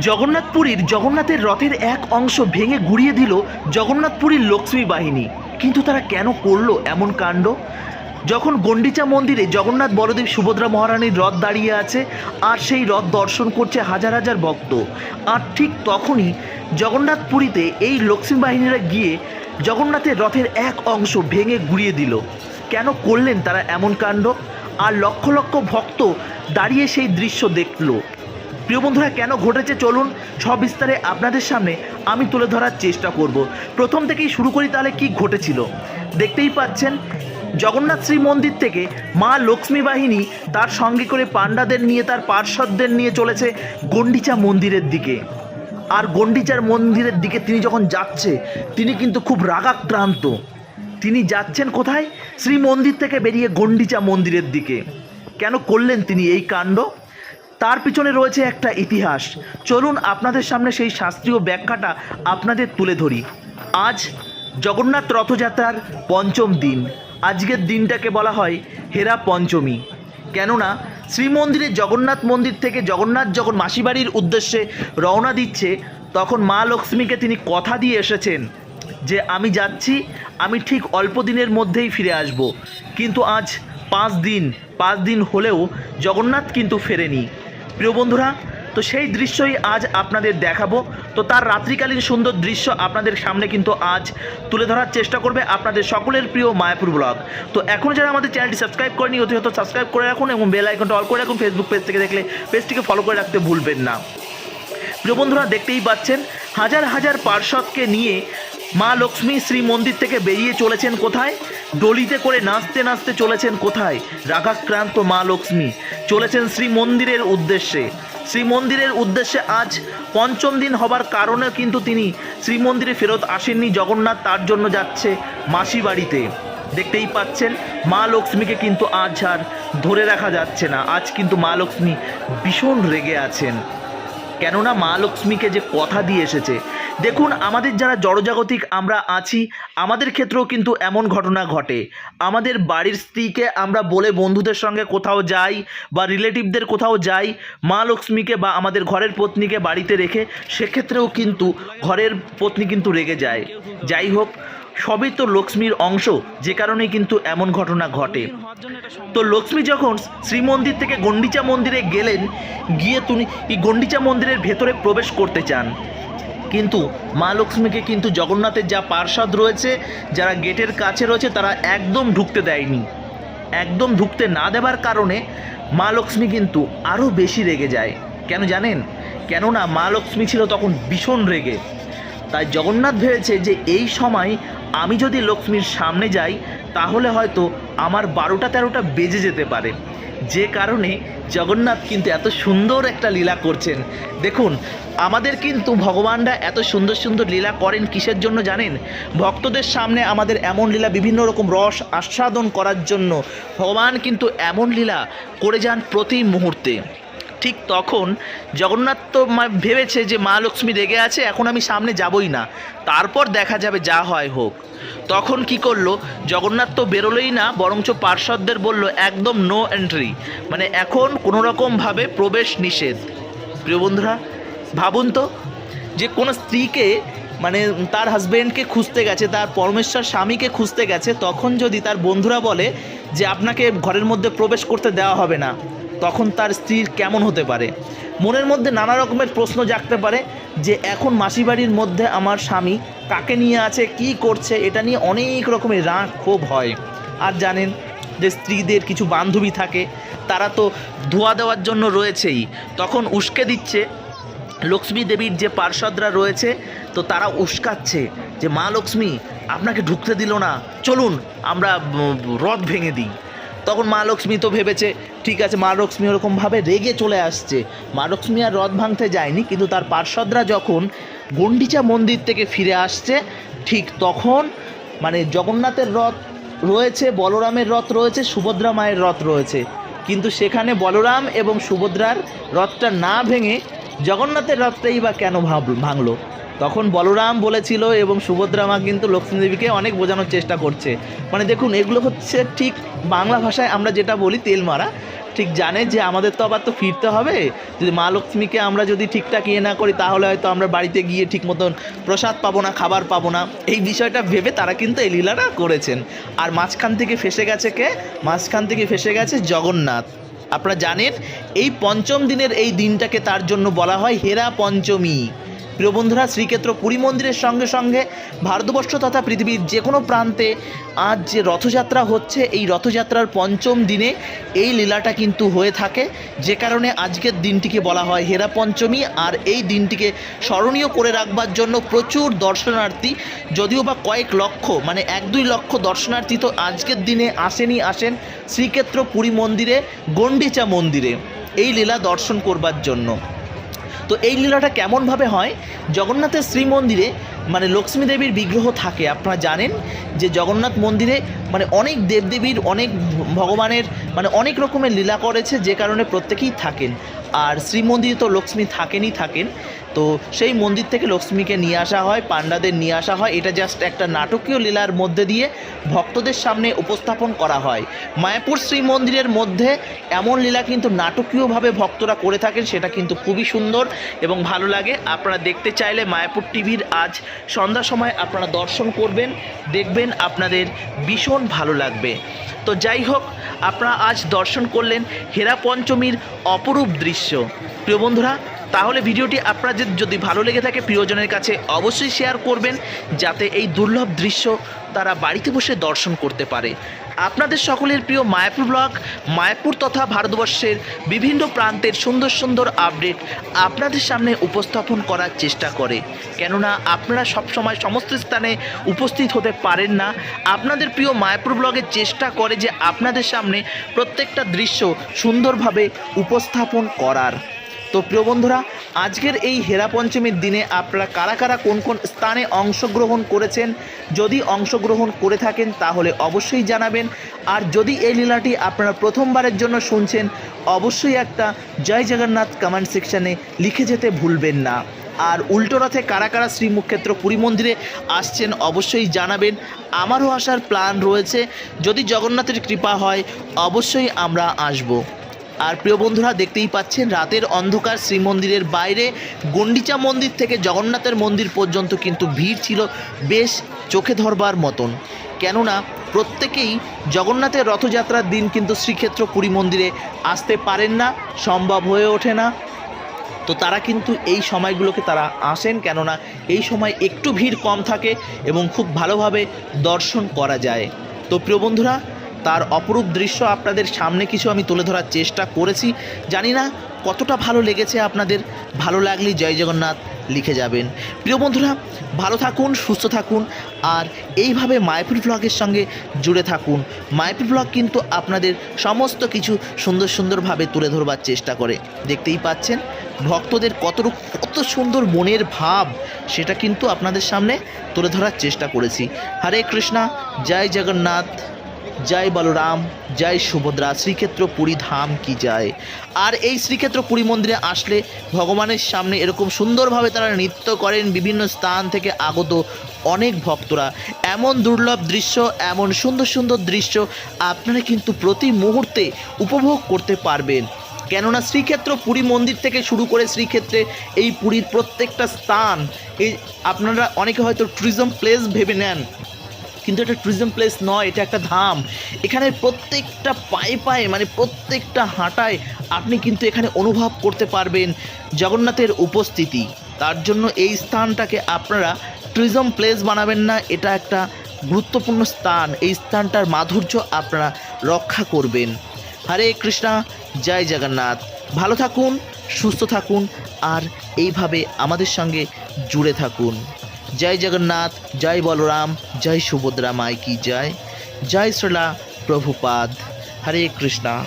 জগন্নাথপুরীর জগন্নাথের রথের এক অংশ ভেঙে গুড়িয়ে দিল জগন্নাথপুরীর লক্ষ্মী বাহিনী। কিন্তু তারা কেন করল এমন কাণ্ড? যখন গন্ডিচা মন্দিরে জগন্নাথ বলদেব সুভদ্রা মহারানীর রথ দাঁড়িয়ে আছে, আর সেই রথ দর্শন করছে হাজার হাজার ভক্ত। আর ঠিক তখনই জগন্নাথপুরীতে এই লক্ষ্মী বাহিনীরা গিয়ে জগন্নাথের রথের এক অংশ ভেঙে গুড়িয়ে দিল। কেন করলেন তারা এমন কাণ্ড? আর লক্ষ লক্ষ ভক্ত দাঁড়িয়ে সেই দৃশ্য দেখল। প্রিয় বন্ধুরা, কেন ঘটেছে? চলুন সব বিস্তারে আপনাদের সামনে আমি তুলে ধরার চেষ্টা করব। প্রথম থেকেই শুরু করি তাহলে কি ঘটেছিল। দেখতেই পাচ্ছেন, জগন্নাথ শ্রী মন্দির থেকে মা লক্ষ্মী বাহিনী তার সঙ্গে করে পাণ্ডাদের নিয়ে, তার পার্শ্বদের নিয়ে চলেছে গন্ডিচা মন্দিরের দিকে। আর গন্ডিচার মন্দিরের দিকে তিনি যখন যাচ্ছে, তিনি কিন্তু খুব রাগাক্রান্ত। তিনি যাচ্ছেন কোথায়? শ্রী মন্দির থেকে বেরিয়ে গন্ডিচা মন্দিরের দিকে। কেন করলেন তিনি এই কাণ্ড? তার পিছনে রয়েছে একটা ইতিহাস। চলুন আপনাদের সামনে সেই শাস্ত্রীয় ব্যাখ্যাটা আপনাদের তুলে ধরি। আজ জগন্নাথ রথযাত্রার পঞ্চম দিন। আজকের দিনটাকে বলা হয় হেরা পঞ্চমী। কেননা, শ্রীমন্দিরে জগন্নাথ মন্দির থেকে জগন্নাথ যখন মাসিবাড়ির উদ্দেশ্যে রওনা দিচ্ছে, তখন মা লক্ষ্মীকে তিনি কথা দিয়ে এসেছেন যে, আমি যাচ্ছি, আমি ঠিক অল্প দিনের মধ্যেই ফিরে আসব। কিন্তু আজ পাঁচ দিন পাঁচ দিন হলেও জগন্নাথ কিন্তু ফেরেনি। প্রিয় বন্ধুরা, তো সেই দৃশ্যই আজ আপনাদের দেখাবো। তো তার রাত্রিকালীন সুন্দর দৃশ্য আপনাদের সামনে কিন্তু আজ তুলে ধরার চেষ্টা করবে আপনাদের সকলের প্রিয় মায়াপুর ব্লগ। তো এখন যারা আমাদের চ্যানেলটি সাবস্ক্রাইব করেনি, অতি হয়তো সাবস্ক্রাইব করে রাখুন এবং বেল আইকনটা অল করে রাখুন ফেসবুক পেজ থেকে দেখলে পেজটিকে ফলো করে রাখতে ভুলবেন না। প্রিয় বন্ধুরা, দেখতেই পাচ্ছেন, হাজার হাজার পার্শ্বদকে নিয়ে মা লক্ষ্মী শ্রী মন্দির থেকে বেরিয়ে চলেছেন কোথায়? ডলিতে করে নাচতে নাচতে চলেছেন কোথায়? রাগাক্রান্ত মা লক্ষ্মী। চলেছেন শ্রী মন্দিরের উদ্দেশ্যে। শ্রী মন্দিরের উদ্দেশ্যে আজ পঞ্চম দিন হবার কারণে কিন্তু তিনি শ্রীমন্দিরে ফেরত আসেননি। জগন্নাথ তার জন্য যাচ্ছে মাসি বাড়িতে। দেখতেই পাচ্ছেন, মা লক্ষ্মীকে কিন্তু আজ আর ধরে রাখা যাচ্ছে না। আজ কিন্তু মা লক্ষ্মী ভীষণ রেগে আছেন। কেননা মা লক্ষ্মীকে যে কথা দিয়ে এসেছে দেখুন, আমাদের যারা জড়জাগতিক আমরা আছি, আমাদের ক্ষেত্রেও কিন্তু এমন ঘটনা ঘটে। আমাদের বাড়ির স্ত্রীকে আমরা বলে বন্ধুদের সঙ্গে কোথাও যাই বা রিলেটিভদের কোথাও যাই, মা লক্ষ্মীকে বা আমাদের ঘরের পত্নীকে বাড়িতে রেখে, সেক্ষেত্রেও কিন্তু ঘরের পত্নী কিন্তু রেগে যায়। যাই হোক, সবই তো লক্ষ্মীর অংশ, যে কারণে কিন্তু এমন ঘটনা ঘটে। তো লক্ষ্মী যখন শ্রীমন্দির থেকে গন্ডিচা মন্দিরে গেলেন, গিয়ে তিনি এই গন্ডিচা মন্দিরের ভেতরে প্রবেশ করতে চান। কিন্তু মা লক্ষ্মীকে কিন্তু জগন্নাথের যা পার্ষদ রয়েছে, যারা গেটের কাছে রয়েছে, তারা একদম ঢুকতে দেয়নি। একদম ঢুকতে না দেওয়ার কারণে মা লক্ষ্মী কিন্তু আরও বেশি রেগে যায়। কেন জানেন? কেননা মা লক্ষ্মী ছিল তখন ভীষণ রেগে। তাই জগন্নাথ ভেবেছে যে এই সময় আমি যদি লক্ষ্মীর সামনে যাই, তাহলে হয়তো আমার বারোটা তেরোটা বেজে যেতে পারে। যে কারণে জগন্নাথ কিন্তু এত সুন্দর একটা লীলা করছেন। দেখুন, আমাদের কিন্তু ভগবানরা এত সুন্দর সুন্দর লীলা করেন কিসের জন্য জানেন? ভক্তদের সামনে আমাদের এমন লীলা, বিভিন্ন রকম রস আস্বাদন করার জন্য ভগবান কিন্তু এমন লীলা করে যান প্রতি মুহূর্তে। ঠিক তখন জগন্নাথ তো ভেবেছে যে মা লক্ষ্মী রেগে আছে, এখন আমি সামনে যাবই না। তারপর দেখা যাবে যা হয় হোক। তখন কি করল, জগন্নাথ তো বেরোলোই না, বরঞ্চ পার্শ্বদদের বলল, একদম নো এন্ট্রি মানে এখন কোনো রকমভাবে প্রবেশ নিষেধ। প্রিয় বন্ধুরা, ভাবুন তো যে কোনো স্ত্রীকে মানে তার হাজবেন্ডকে খুঁজতে গেছে, তার পরমেশ্বর স্বামীকে খুঁজতে গেছে, তখন যদি তার বন্ধুরা বলে যে আপনাকে ঘরের মধ্যে প্রবেশ করতে দেওয়া হবে না তখন তার স্ত্রীর কেমন হতে পারে? মনের মধ্যে নানা রকমের প্রশ্ন জাগতে পারে যে এখন মাসি বাড়ির মধ্যে আমার স্বামী কাকে নিয়ে আছে, কি করছে, এটা নিয়ে অনেক রকমের রাগ, ক্ষোভ হয়। আর জানেন যে স্ত্রীদের কিছু বান্ধবী থাকে, তারা তো ধোয়া দেওয়ার জন্য রয়েছেই। তখন উস্কে দিচ্ছে, লক্ষ্মী দেবীর যে পার্ষদরা রয়েছে, তো তারা উস্কাচ্ছে যে, মা লক্ষ্মী, আপনাকে ঢুকতে দিল না, চলুন, আমরা রথ ভেঙে দিই। তখন মা লক্ষ্মী তো ভেবেছে, ঠিক আছে, মা লক্ষ্মী ওরকমভাবে রেগে চলে আসছে। মা লক্ষ্মী আর রথ ভাঙতে যায়নি, কিন্তু তার পার্ষদরা যখন গন্ডিচা মন্দির থেকে ফিরে আসছে, ঠিক তখন মানে জগন্নাথের রথ রয়েছে, বলরামের রথ রয়েছে, সুভদ্রা মায়ের রথ রয়েছে। কিন্তু সেখানে বলরাম এবং সুভদ্রার রথটা না ভেঙে জগন্নাথের রথটাই বা কেন ভাব- ভাঙলো? তখন বলরাম বলেছিল এবং সুভদ্রা মা কিন্তু লক্ষ্মী দেবীকে অনেক বোঝানোর চেষ্টা করছে। মানে দেখুন, এগুলো হচ্ছে ঠিক বাংলা ভাষায় আমরা যেটা বলি তেল মারা। ঠিক জানে যে আমাদের তো আবার তো ফিরতে হবে। যদি মা লক্ষ্মীকে আমরা যদি ঠিকঠাক ইয়ে না করি, তাহলে হয়তো আমরা বাড়িতে গিয়ে ঠিক মতন প্রসাদ পাবো না, খাবার পাবো না। এই বিষয়টা ভেবে তারা কিন্তু এই লীলাটা করেছেন। আর মাঝখান থেকে ফেসে গেছে কে? মাঝখান থেকে ফেসে গেছে জগন্নাথ। আপনারা জানেন, এই পঞ্চম দিনের এই দিনটাকে তার জন্য বলা হয় হেরা পঞ্চমী। প্রিয় বন্ধুরা, শ্রীক্ষেত্র পুরী মন্দিরের সঙ্গে সঙ্গে ভারতবর্ষ তথা পৃথিবীর যে কোনো প্রান্তে আজ যে রথযাত্রা হচ্ছে, এই রথযাত্রার পঞ্চম দিনে এই লীলাটা কিন্তু হয়ে থাকে। যে কারণে আজকের দিনটিকে বলা হয় হেরা পঞ্চমী, আর এই দিনটিকে স্মরণীয় করে রাখবার জন্য প্রচুর দর্শনার্থী, যদিও বা কয়েক লক্ষ মানে এক দুই লক্ষ দর্শনার্থী তো আজকের দিনে আসেনই আসেন শ্রীক্ষেত্র পুরী মন্দিরে, গণ্ডিচা মন্দিরে এই লীলা দর্শন করবার জন্য। তো এই লীলাটা কেমনভাবে হয়? জগন্নাথের শ্রীমন্দিরে মানে লক্ষ্মী দেবীর বিগ্রহ থাকে। আপনারা জানেন যে জগন্নাথ মন্দিরে মানে অনেক দেবদেবীর, অনেক ভগবানের মানে অনেক রকমের লীলা করেছে যে কারণে প্রত্যেকেই থাকেন। আর শ্রীমন্দিরে তো লক্ষ্মী থাকেনই থাকেন, তো সেই মন্দির থেকে লক্ষ্মীকে নিয়ে আসা হয়, পাণ্ডাদের নিয়ে আসা হয়। এটা জাস্ট একটা নাটকীয় লীলার মধ্যে দিয়ে ভক্তদের সামনে উপস্থাপন করা হয়। মায়াপুর শ্রী মন্দিরের মধ্যে এমন লীলা কিন্তু নাটকীয়ভাবে ভক্তরা করে থাকেন, সেটা কিন্তু খুবই সুন্দর এবং ভালো লাগে। আপনারা দেখতে চাইলে মায়াপুর টিভির আজ সন্ধ্যা সময় আপনারা দর্শন করবেন, দেখবেন, আপনাদের ভীষণ ভালো লাগবে। তো যাই হোক, আপনারা আজ দর্শন করলেন হেরা পঞ্চমীর অপরূপ দৃশ্য। প্রিয় বন্ধুরা, তাহলে ভিডিওটি আপনাদের যদি ভালো লেগে থাকে, প্রিয়জনের কাছে অবশ্যই শেয়ার করবেন, যাতে এই দুর্লভ দৃশ্য তারা বাড়িতে বসে দর্শন করতে পারে। আপনাদের সকলের প্রিয় মায়াপুর ব্লগ, মায়াপুর তথা ভারতবর্ষের বিভিন্ন প্রান্তের সুন্দর সুন্দর আপডেট আপনাদের সামনে উপস্থাপন করার চেষ্টা করে। কেননা আপনারা সবসময় সমস্ত স্থানে উপস্থিত হতে পারেন না। আপনাদের প্রিয় মায়াপুর ব্লগের চেষ্টা করে যে আপনাদের সামনে প্রত্যেকটা দৃশ্য সুন্দরভাবে উপস্থাপন করার। তো প্রিয় বন্ধুরা, আজকের এই হেরা পঞ্চমীর দিনে আপনারা কারা কারা কোন কোন স্থানে অংশগ্রহণ করেছেন? যদি অংশগ্রহণ করে থাকেন তাহলে অবশ্যই জানাবেন। আর যদি এই লীলাটি আপনারা প্রথমবারের জন্য শুনছেন, অবশ্যই একটা জয় জগন্নাথ কমেন্ট সেকশানে লিখে যেতে ভুলবেন না। আর উল্টো রথে কারা কারা শ্রীমুক্ষেত্র পুরী মন্দিরে আসছেন অবশ্যই জানাবেন। আমারও আসার প্ল্যান রয়েছে। যদি জগন্নাথের কৃপা হয়, অবশ্যই আমরা আসব। আর প্রিয় বন্ধুরা, দেখতেই পাচ্ছেন, রাতের অন্ধকার শ্রীমন্দিরের বাইরে গন্ডিচা মন্দির থেকে জগন্নাথের মন্দির পর্যন্ত কিন্তু ভিড় ছিল বেশ চোখে ধরবার মতন। কেননা, প্রত্যেকেই জগন্নাথের রথযাত্রার দিন কিন্তু শ্রীক্ষেত্র পুরী মন্দিরে আসতে পারেন না, সম্ভব হয়ে ওঠে না। তো তারা কিন্তু এই সময়গুলোকে তারা আসেন, কেননা এই সময় একটু ভিড় কম থাকে এবং খুব ভালোভাবে দর্শন করা যায়। তো প্রিয় বন্ধুরা তার অপরূপ দৃশ্য আপনাদের সামনে কিছু আমি তুলে ধরার চেষ্টা করেছি। জানি না কতটা ভালো লেগেছে আপনাদের। ভালো লাগলেই জয় জগন্নাথ লিখে যাবেন। প্রিয় বন্ধুরা, ভালো থাকুন, সুস্থ থাকুন, আর এইভাবে মায়াপুর ব্লগের সঙ্গে জুড়ে থাকুন। মায়াপুর ব্লগ কিন্তু আপনাদের সমস্ত কিছু সুন্দর সুন্দরভাবে তুলে ধরবার চেষ্টা করে। দেখতেই পাচ্ছেন, ভক্তদের কত কত সুন্দর মনের ভাব, সেটা কিন্তু আপনাদের সামনে তুলে ধরার চেষ্টা করেছি। হরে কৃষ্ণা, জয় জগন্নাথ। জয় বলরাম, জয় সুভদ্রা, শ্রীক্ষেত্র পুরী ধাম কি যায়? আর এই শ্রীক্ষেত্র পুরী মন্দিরে আসলে ভগবানের সামনে এরকম সুন্দরভাবে তারা নৃত্য করেন, বিভিন্ন স্থান থেকে আগত অনেক ভক্তরা। এমন দুর্লভ দৃশ্য, এমন সুন্দর সুন্দর দৃশ্য আপনারা কিন্তু প্রতি মুহূর্তে উপভোগ করতে পারবেন। কেননা শ্রীক্ষেত্র পুরী মন্দির থেকে শুরু করে শ্রীক্ষেত্রে এই পুরীর প্রত্যেকটা স্থান, এই আপনারা অনেকে হয়তো ট্যুরিজম প্লেস ভেবে নেন। কিন্তু এটা ট্যুরিজম প্লেস নয়, এটা একটা ধাম। এখানে প্রত্যেকটা পায়ে পায়ে মানে প্রত্যেকটা হাঁটায় আপনি কিন্তু এখানে অনুভব করতে পারবেন জগন্নাথের উপস্থিতি। তার জন্য এই স্থানটাকে আপনারা ট্যুরিজম প্লেস বানাবেন না, এটা একটা গুরুত্বপূর্ণ স্থান। এই স্থানটার মাধুর্য আপনারা রক্ষা করবেন। হরে কৃষ্ণা, জয় জগন্নাথ। ভালো থাকুন, সুস্থ থাকুন, আর এইভাবে আমাদের সঙ্গে জুড়ে থাকুন। জয় জগন্নাথ জয় বলরাম জয় সুভদ্রা মাই কি জয়। জয় শ্রীলা প্রভুপাদ। হরে কৃষ্ণা।